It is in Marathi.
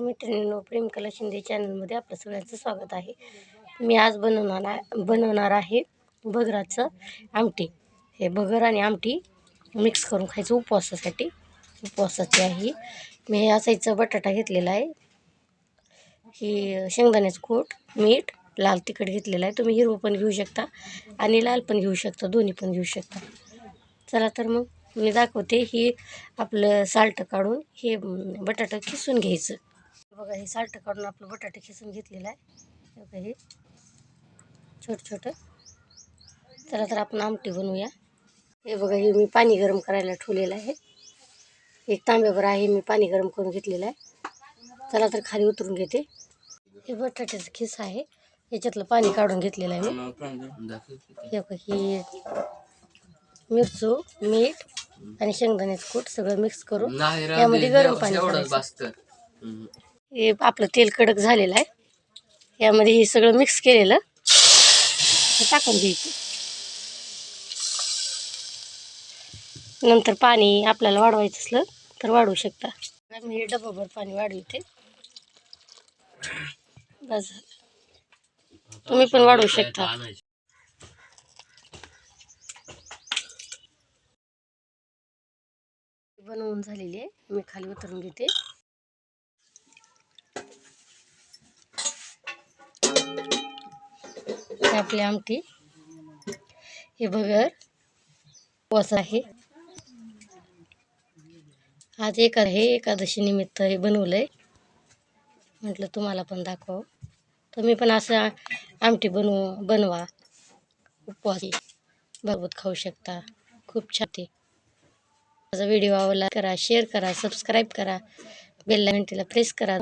मैत्रिणींनो प्रेम कला शिंदे चॅनलमध्ये आपलं सगळ्यांचं स्वागत आहे. मी आज बनवणार बनवणार आहे बगराचं आमटी. हे बगर आणि आमटी मिक्स करून खायचं उपवासासाठी. उपवासाची आहे. मी हे असायचं बटाटा घेतलेला आहे. ही शेंगदाण्याचं कूट मीठ लाल तिखट घेतलेलं आहे. तुम्ही हिरवं पण घेऊ शकता आणि लाल पण घेऊ शकता दोन्ही पण घेऊ शकता. चला तर मग मी दाखवते ही आपलं साल्ट काढून हे बटाटा खिसून घ्यायचं. बघा हे साल्ट काढून आपलं बटाटा खिसून घेतलेलं आहे. बघा हे छोटं छोटं. चला तर आपण आमटी बनवूया. हे बघा हे मी पाणी गरम करायला ठेवलेलं आहे. एक तांब्याभर आहे मी पाणी गरम करून घेतलेलं आहे. चला तर खाली उतरून घेते. हे बटाट्याचं खिस आहे. याच्यातलं पाणी काढून घेतलेलं आहे मी. हे बघा ही मिरचू मीठ आणि शेंगदाण्याचं कूट सगळं मिक्स करून यामध्ये गरम पाणी हे आपलं तेल कडक झालेलं आहे. यामध्ये हे सगळं मिक्स केलेलं. टाकून घ्यायचं. नंतर पाणी आपल्याला वाढवायचं असलं तर वाढवू शकता. मी हे डबाभर पाणी वाढवते बस झालं. तुम्ही पण वाढवू शकता. बनवून झालेली आहे. मी खाली उतरून घेते. हे आपली आमटी. हे बगर उपवास आहे. आज एका हे एकादशी निमित्त हे बनवलं आहे म्हटलं तुम्हाला पण दाखवा तुम्ही पण असं आमटी बनवू बनवा. उपवासी बरोबर खाऊ शकता. खूप छान ते माझा व्हिडिओ आवडला करा शेअर करा सबस्क्राईब करा. बेल घंटीला प्रेस करा.